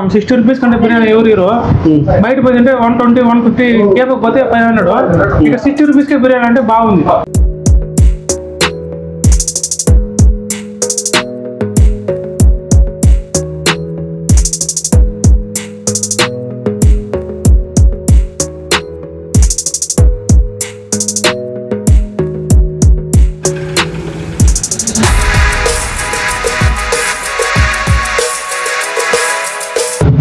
అనుకున్నాం sixty rupees కంటే బిర్యానీ ఎవరు హీరో బయట పోయింటే one twenty one fifty cake పోతే ఫైవ్ హండ్రెడ్ ఇక సిక్స్టీ రూపీస్ కే బిర్యానీ అంటే బాగుంది.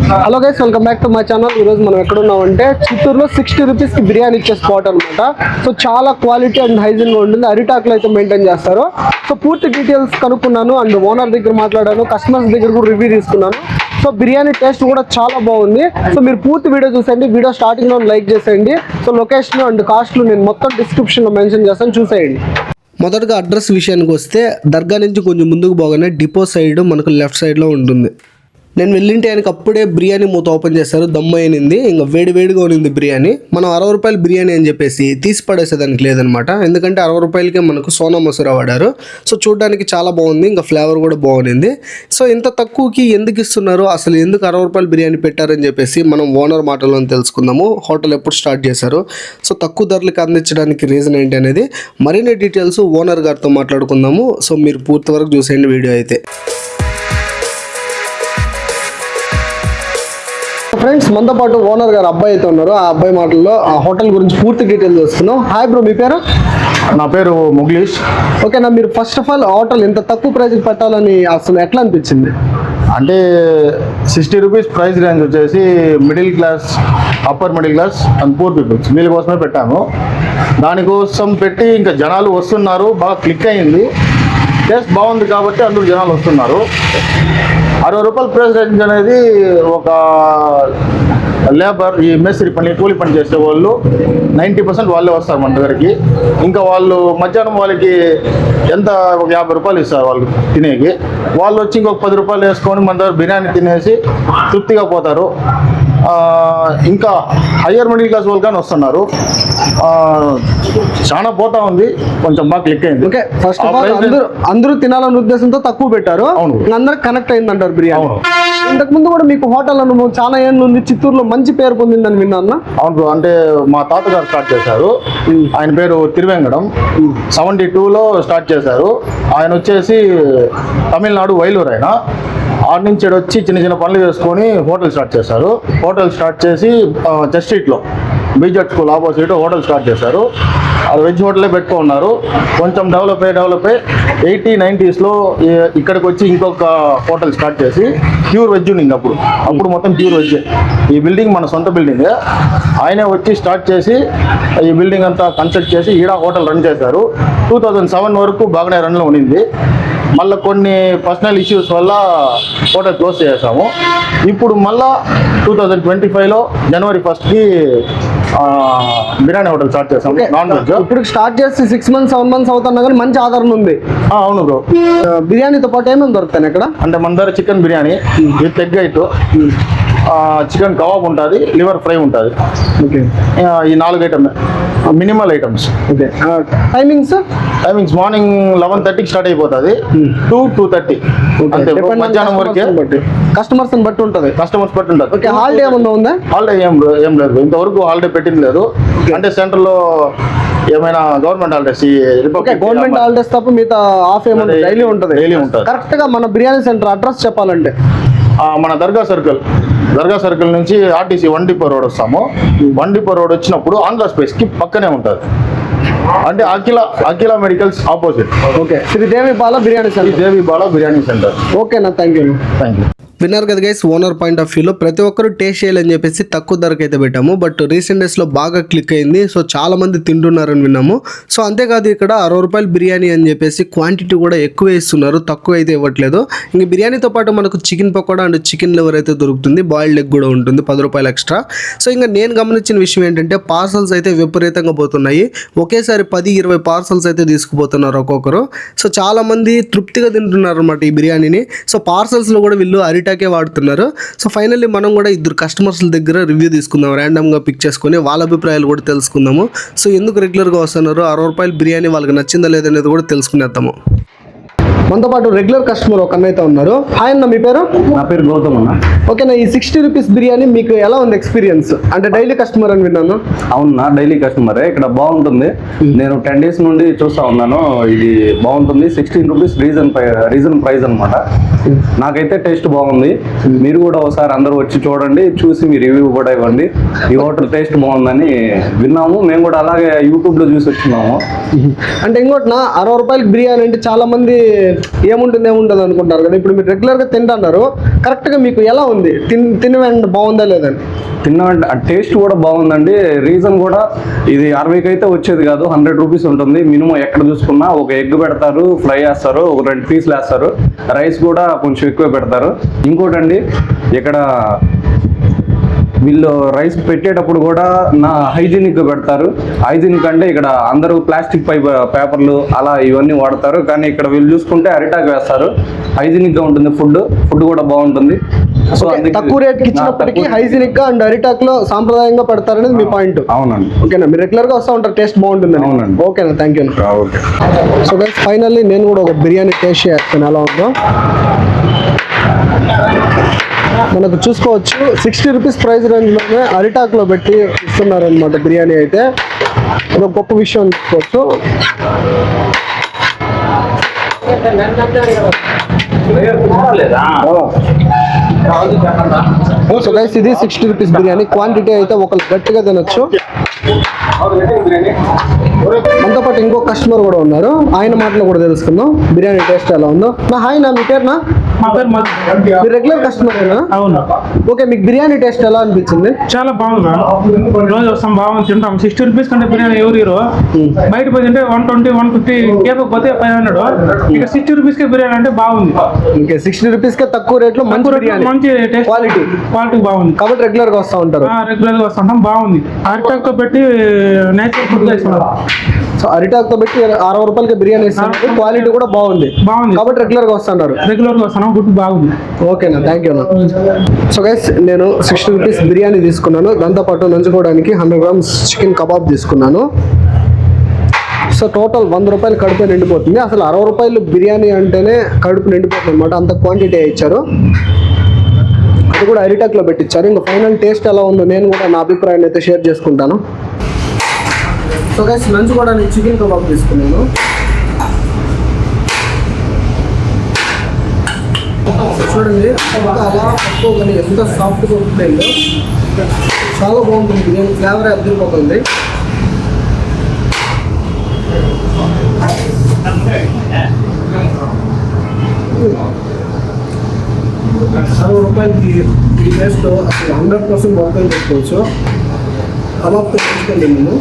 Hello guys welcome back to my channel ఈరోజు మనం ఎక్కడున్నాం అంటే చిత్తూరులో సిక్స్టీ రూపీస్కి బిర్యానీ ఇచ్చే స్పాట్ అనమాట సో చాలా క్వాలిటీ అండ్ హైజీన్గా ఉంటుంది. అరిటాక్లో అయితే మెయింటైన్ చేస్తారు. సో పూర్తి డీటెయిల్స్ కనుక్కున్నాను. అండ్ ఓనర్ దగ్గర మాట్లాడాను. కస్టమర్స్ దగ్గర కూడా రివ్యూ తీసుకున్నాను. సో బిర్యానీ టేస్ట్ కూడా చాలా బాగుంది. సో మీరు పూర్తి వీడియో చూసేయండి. వీడియో స్టార్టింగ్లో లైక్ చేసేయండి. సో లొకేషన్ అండ్ కాస్ట్లు నేను మొత్తం డిస్క్రిప్షన్లో మెన్షన్ చేస్తాను. చూసేయండి. మొదటగా అడ్రస్ విషయానికి వస్తే దర్గా నుంచి కొంచెం ముందుకు పోగానే డిపో సైడ్ మనకు లెఫ్ట్ సైడ్లో ఉంటుంది. నేను వెళ్ళింటే ఆయనకి అప్పుడే బిర్యానీ మూత ఓపెన్ చేశారు దమ్ము అయినింది ఇంకా వేడి వేడిగా ఉన్నింది బిర్యానీ. మనం అరవై రూపాయలు బిర్యానీ అని చెప్పేసి తీసి పడేసేదానికి లేదనమాట. ఎందుకంటే అరవై రూపాయలకే మనకు సోనా మసూరా వాడారు. సో చూడడానికి చాలా బాగుంది ఇంకా ఫ్లేవర్ కూడా బాగుంది సో ఇంత తక్కువకి ఎందుకు ఇస్తున్నారు? అసలు ఎందుకు అరవై రూపాయలు బిర్యానీ పెట్టారని చెప్పేసి మనం ఓనర్ మాటల్లో తెలుసుకుందాము. హోటల్ ఎప్పుడు స్టార్ట్ చేశారు? సో తక్కువ ధరలకు అందించడానికి రీజన్ ఏంటి అనేది మరిన్ని డీటెయిల్స్ ఓనర్ గారితో మాట్లాడుకుందాము. సో మీరు పూర్తి వరకు చూసేయండి వీడియో అయితే. ఫ్రెండ్స్ మనతో పాటు ఓనర్ గారు అబ్బాయి అయితే ఉన్నారు. ఆ అబ్బాయి మాటల్లో ఆ హోటల్ గురించి పూర్తి డీటెయిల్స్ తెలుసుకున్నాం హాయ్ బ్రో మీ పేరు? నా పేరు ముగ్లీష్. ఓకేనా మీరు ఫస్ట్ ఆఫ్ ఆల్ హోటల్ ఇంత తక్కువ ప్రైస్కి పెట్టాలని అసలు ఎట్లా అనిపించింది? అంటే సిక్స్టీ రూపీస్ ప్రైస్ రేంజ్ వచ్చేసి middle class upper middle class and poor peoples వీళ్ళ కోసమే పెట్టాము. దానికోసం పెట్టి ఇంకా జనాలు వస్తున్నారు బాగా క్లిక్ అయింది. టేస్ట్ బాగుంది కాబట్టి అందరూ జనాలు వస్తున్నారు. అరవై రూపాయల ప్రైస్ రేంజ్ అనేది ఒక లేబర్ ఈ మేస్త్రి పని కూలి పని చేసే వాళ్ళు నైంటీ పర్సెంట్ వాళ్ళే వస్తారు మన దగ్గరికి. ఇంకా వాళ్ళు మధ్యాహ్నం వాళ్ళకి ఎంత ఒక యాభై రూపాయలు ఇస్తారు వాళ్ళు తినేకి. వాళ్ళు వచ్చి ఇంకొక పది రూపాయలు వేసుకొని మన దగ్గర బిర్యానీ తినేసి తృప్తిగా పోతారు. ఇంకా హయ్యర్ మిడిల్ క్లాస్ వాళ్ళు కానీ వస్తున్నారు. చాలా పోతా ఉంది. కొంచెం బాగా క్లిక్ అయింది. ఓకే ఫస్ట్ ఆఫ్ ఆల్ అందరూ అందరూ తినాలన్న ఉద్దేశంతో తక్కువ పెట్టారు. అవును. అందరికి కనెక్ట్ అయింది అంటారు బిర్యానీ. ఇంతకు ముందు కూడా మీకు హోటల్ అనుభవం చాలా ఏళ్ళు ఉంది. చిత్తూరులో మంచి పేరు పొందిందని విన్నాను అవును అంటే మా తాతగారు స్టార్ట్ చేశారు. ఆయన పేరు తిరువెంగడం. సెవెంటీ టూలో స్టార్ట్ చేశారు. ఆయన వచ్చేసి తమిళనాడు వైలూరు ఆయన. ఆడ నుంచి వచ్చి చిన్న చిన్న పనులు చేసుకొని హోటల్ స్టార్ట్ చేశారు. హోటల్ స్టార్ట్ చేసి జస్ట్ స్ట్రీట్లో బీజెట్ స్కూల్ ఆపోజిట్ హోటల్ స్టార్ట్ చేశారు. అది వెజ్ హోటలే పెట్టుకున్నారు కొంచెం డెవలప్ అయ్యి డెవలప్ అయ్యి ఎయిటీ నైంటీస్లో ఇక్కడికి వచ్చి ఇంకొక హోటల్ స్టార్ట్ చేసి ప్యూర్ వెజ్ ఉంది అప్పుడు. అప్పుడు మొత్తం ప్యూర్ వెజ్. ఈ బిల్డింగ్ మన సొంత బిల్డింగ్. ఆయనే వచ్చి స్టార్ట్ చేసి ఈ బిల్డింగ్ అంతా కన్స్ట్రక్ట్ చేసి ఈడ హోటల్ రన్ చేశారు. టూ థౌజండ్ సెవెన్ వరకు బాగానే రన్లో ఉండింది మళ్ళీ కొన్ని పర్సనల్ ఇష్యూస్ వల్ల హోటల్ క్లోజ్ చేసాము ఇప్పుడు మళ్ళా టూ థౌజండ్ ట్వంటీ ఫైవ్లో జనవరి ఫస్ట్కి బిర్యానీ హోటల్ స్టార్ట్ చేసాము నాన్ వెజ్ ఇప్పుడు స్టార్ట్ చేసి సిక్స్ మంత్స్ సెవెన్ మంత్స్ అవుతున్నా కానీ మంచి ఆదరణ ఉంది. అవును బ్రో. బిర్యానీతో పాటు ఏమేమి దొరుకుతాయి ఇక్కడ అంటే మన దగ్గర chicken biryani with egg eight chicken kebab ఉంటుంది లివర్ ఫ్రై ఉంటుంది. ఓకే. ఈ నాలుగు item minimal items. Okay. Timings? Timings morning eleven థర్టీకి స్టార్ట్ అయిపోతుంది. Two two thirty. అంతే. మధ్యాహ్నం వరకే. కస్టమర్స్ బట్టి ఉంటుంది. కస్టమర్స్ బట్టి ఉంటుంది. ఓకే హాలిడే ఏమన్నా ఉందా? హాలిడే ఏం ఏం లేదు. ఇంతవరకు హాలిడే పెట్టింది లేదు. అంటే సెంటర్లో ఏమైనా government holidays okay government holidays తప్ప మిగతా ఆఫ్ ఏమన్నా Daily- డైలీ ఉంటుంది. daily ఉంటది. కరెక్ట్గా మన బిర్యానీ సెంటర్ అడ్రస్ చెప్పాలంటే. మన దర్గా సర్కిల్ దర్గా సర్కిల్ నుంచి ఆర్టీసీ వన్ డిపో రోడ్ వస్తాము. వన్ డిపో రోడ్ వచ్చినప్పుడు ఆంధ్ర స్పేస్కి పక్కనే ఉంటుంది. అంటే Akhila Akhila medicals opposite. Okay. Sridevi Bala biryani centre. Devi Bala biryani centre. ఓకేనా థ్యాంక్ యూ థ్యాంక్ యూ విన్నారు కదా గైస్ ఓనర్ పాయింట్ ఆఫ్ వ్యూలో ప్రతి ఒక్కరు టేస్ట్ చేయాలని చెప్పేసి తక్కువ ధరకు అయితే పెట్టాము. బట్ రీసెంట్ డేస్లో బాగా క్లిక్ అయింది. సో చాలా మంది తింటున్నారని విన్నాము. సో అంతేకాదు ఇక్కడ అరవై రూపాయలు బిర్యానీ అని చెప్పేసి క్వాంటిటీ కూడా ఎక్కువ ఇస్తున్నారు తక్కువ అయితే ఇవ్వట్లేదు. ఇంక బిర్యానీతో పాటు మనకు chicken pakoda and chicken liver అయితే దొరుకుతుంది. బాయిల్డ్ ఎగ్ కూడా ఉంటుంది. పది రూపాయలు ఎక్స్ట్రా సో ఇంకా నేను గమనించిన విషయం ఏంటంటే పార్సల్స్ అయితే విపరీతంగా పోతున్నాయి. ఒకేసారి పది ఇరవై పార్సల్స్ అయితే తీసుకుపోతున్నారు ఒక్కొక్కరు. సో చాలా మంది తృప్తిగా తింటున్నారు అనమాట ఈ బిర్యానీని. సో పార్సల్స్లో కూడా వీళ్ళు అరిటాకే వాడుతున్నారు. సో ఫైనల్లీ మనం కూడా ఇద్దరు కస్టమర్స్ దగ్గర రివ్యూ తీసుకుందాం. ర్యాండమ్గా పిక్ చేసుకొని వాళ్ళ అభిప్రాయాలు కూడా తెలుసుకుందాము. సో ఎందుకు రెగ్యులర్గా వస్తున్నారు? అరవై రూపాయలు బిర్యానీ వాళ్ళకి నచ్చిందా లేదనేది కూడా తెలుసుకునేద్దాము. మనతో పాటు రెగ్యులర్ కస్టమర్ ఒక అన్న అయితే ఉన్నారు. హాయ్ అన్న మీ పేరు? నా పేరు గౌతమ్ అన్న. ఓకేనా ఈ సిక్స్టీ రూపీస్ బిర్యానీ మీకు ఎలా ఉంది ఎక్స్పీరియన్స్ అంటే డైలీ కస్టమర్ అని విన్నాను. అవునా డైలీ కస్టమరే ఇక్కడ బాగుంటుంది. నేను టెన్ డేస్ నుండి చూస్తా ఉన్నాను. ఇది బాగుంటుంది. Sixteen rupees reason reason price అన్నమాట. నాకైతే టేస్ట్ బాగుంది. మీరు కూడా ఒకసారి అందరూ వచ్చి చూడండి చూసి మీ రివ్యూ కూడా ఇవ్వండి. ఈ హోటల్ టేస్ట్ బాగుందని విన్నాము. మేము కూడా అలాగే యూట్యూబ్లో చూసి వచ్చినాము. అంటే ఇంకోటి నా అరవై రూపాయలకి బిర్యానీ అంటే చాలా మంది ఏముంటుంది ఏముంటుంది అనుకుంటారు కదా. ఇప్పుడు మీరు రెగ్యులర్గా తింటున్నారు మీకు ఎలా ఉంది? తిన్ తిని వెంటనే బాగుందా లేదని తిన్న ఆ టేస్ట్ కూడా బాగుందండి. రీజన్ కూడా ఇది అరవైకి అయితే వచ్చేది కాదు. హండ్రెడ్ రూపీస్ ఉంటుంది. మినిమం ఎక్కడ చూసుకున్నా ఒక ఎగ్ పెడతారు ఫ్రై వేస్తారు ఒక రెండు పీసులు వేస్తారు రైస్ కూడా కొంచెం ఎక్కువ పెడతారు. ఇంకోటండి ఇక్కడ వీళ్ళు రైస్ పెట్టేటప్పుడు కూడా నా హైజీనిక్ పెడతారు. హైజీనిక్ అంటే ఇక్కడ అందరూ ప్లాస్టిక్ పై పేపర్లు అలా ఇవన్నీ వాడతారు. కానీ ఇక్కడ వీళ్ళు చూసుకుంటే అరిటాక్ వేస్తారు. హైజీనిక్గా ఉంటుంది ఫుడ్. ఫుడ్ కూడా బాగుంటుంది. సో తక్కువ రేట్కి ఇచ్చినప్పటికీ హైజీనిక్గా అండ్ అరిటాక్లో సాంప్రదాయంగా పెడతారనేది మీ పాయింట్. అవునండి. ఓకేనా? మీరు రెగ్యులర్గా వస్తూ ఉంటారు. టేస్ట్ బాగుంటుంది అవునండి. ఓకేనా? థ్యాంక్ యూ సో ఫైనల్లీ నేను కూడా ఒక బిర్యానీ టేస్ట్ చేస్తాను. ఎలా ఉందో? మనకు చూసుకోవచ్చు. సిక్స్టీ రూపీస్ ప్రైస్ రేంజ్లోనే అరిటాక్లో పెట్టి ఇస్తున్నారు అనమాట బిర్యానీ అయితే. ఇది ఒక గొప్ప విషయం అని చెప్పుకోవచ్చు. సో గైస్ ఇది సిక్స్టీ రూపీస్ బిర్యానీ. క్వాంటిటీ అయితే ఒకరు గట్టిగా తినొచ్చు. మనతో పాటు ఇంకో కస్టమర్ కూడా ఉన్నారు. ఆయన మాటలు కూడా తెలుసుకుందాం. బిర్యానీ టేస్ట్ ఎలా ఉందో. నా హాయ్ నా మీ పేరునా? మా పేరు మధు మీరు రెగ్యులర్ కస్టమరేనా అవును. ఓకే మీకు బిర్యానీ టేస్ట్ ఎలా అనిపించింది? చాలా బాగుంది. రోజు వస్తాం బాగుంది తింటాం. సిక్స్టీ రూపీస్ కంటే బిర్యానీ ఎవరు హీరో బయట పోయి తింటే one twenty one fifty cake పోతే ఫైవ్ హండ్రెడ్ ఇక్కడ సిక్స్టీ రూపీస్ కే బిర్యానీ అంటే బాగుంది. ఓకే సిక్స్టీ రూపీస్ కే తక్కువ రేట్లో మంచి బిర్యానీ. మంచి టేస్ట్ Quality. క్వాలిటీ బాగుంది. కాబట్టి రెగ్యులర్గా వస్తూ ఉంటారు. రెగ్యులర్గా వస్తుంటాం బాగుంది. అరిటాక్తో పెట్టి నేచురల్ ఫుడ్ ఇస్తున్నారు సో అరిటాక్తో పెట్టి అరవై రూపాయలకి బిర్యానీ ఇస్తున్నారు క్వాలిటీ కూడా బాగుంది. బాగుంది. కాబట్టి రెగ్యులర్గా వస్తున్నారు రెగ్యులర్గా వస్తున్నాం ఫుడ్ బాగుంది. ఓకేనా థ్యాంక్ యూ సో గైస్ నేను సిక్స్టీ రూపీస్ బిర్యానీ తీసుకున్నాను. దాంతోపాటు నంచుకోవడానికి హండ్రెడ్ గ్రామ్స్ చికెన్ కబాబ్ తీసుకున్నాను. సో టోటల్ వంద రూపాయలు కడుపు నిండిపోతుంది. అసలు అరవై రూపాయలు బిర్యానీ అంటేనే కడుపు నిండిపోతుంది అనమాట అంత క్వాంటిటీ ఇచ్చారు. అది కూడా అరిటాక్లో పెట్టించారు. ఇంకా ఫైనల్ టేస్ట్ ఎలా ఉందో నేను కూడా నా అభిప్రాయాన్ని అయితే షేర్ చేసుకుంటాను. సో గైస్ నేను చికెన్ కబాబ్ తీసుకున్నాను. చూడండి తక్కువ కానీ ఎంత సాఫ్ట్గా ఉంటుందో. చాలా బాగుంటుంది. నేను ఫ్లేవర్ అద్దరిపోతుంది అరవై రూపాయలకి ఈ టేస్ట్లో అసలు హండ్రెడ్ పర్సెంట్ బాగుంటుంది చెప్పుకోవచ్చు కబాబ్తో తీసుకెళ్ళి నేను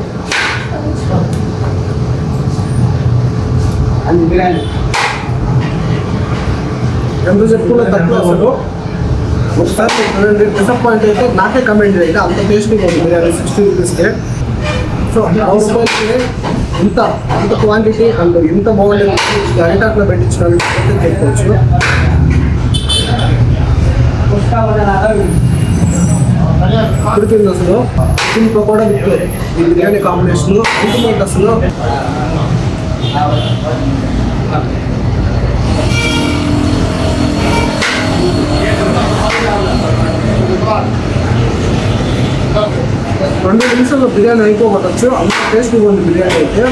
ఎంత చెప్పుకున్న తక్కువ అసలు. ఒకసారి చూడండి డిసప్పాయింట్ అయితే నాకే కమెంట్ అయితే అంత టేస్టీగా ఉంది బిర్యానీ సిక్స్టీ రూపీస్కే సో అరవై రూపాయలకి ఇంత ఇంత క్వాంటిటీ అండ్ ఇంత బాగుండేది అరిటాక్లో పెట్టించడానికి చెప్పుకోవచ్చు ఉడికింది అసలు చికెన్ పకోడా విత్ ఈ బిర్యానీ కాంబినేషన్ అల్టిమేట్ అసలు రెండు నిమిషాల్లో బిర్యానీ అయిపోవచ్చు అంత టేస్ట్గా ఉంది బిర్యానీ అయితే.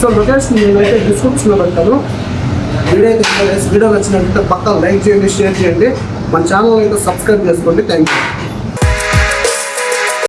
సో లొకేషన్ నేనైతే డిస్క్రిప్షన్లో పెడతాను. వీడియో అయితే వీడియో నచ్చినట్లయితే పక్క లైక్ చేయండి షేర్ చేయండి. మన ఛానల్ అయితే సబ్స్క్రైబ్ చేసుకోండి. Thank you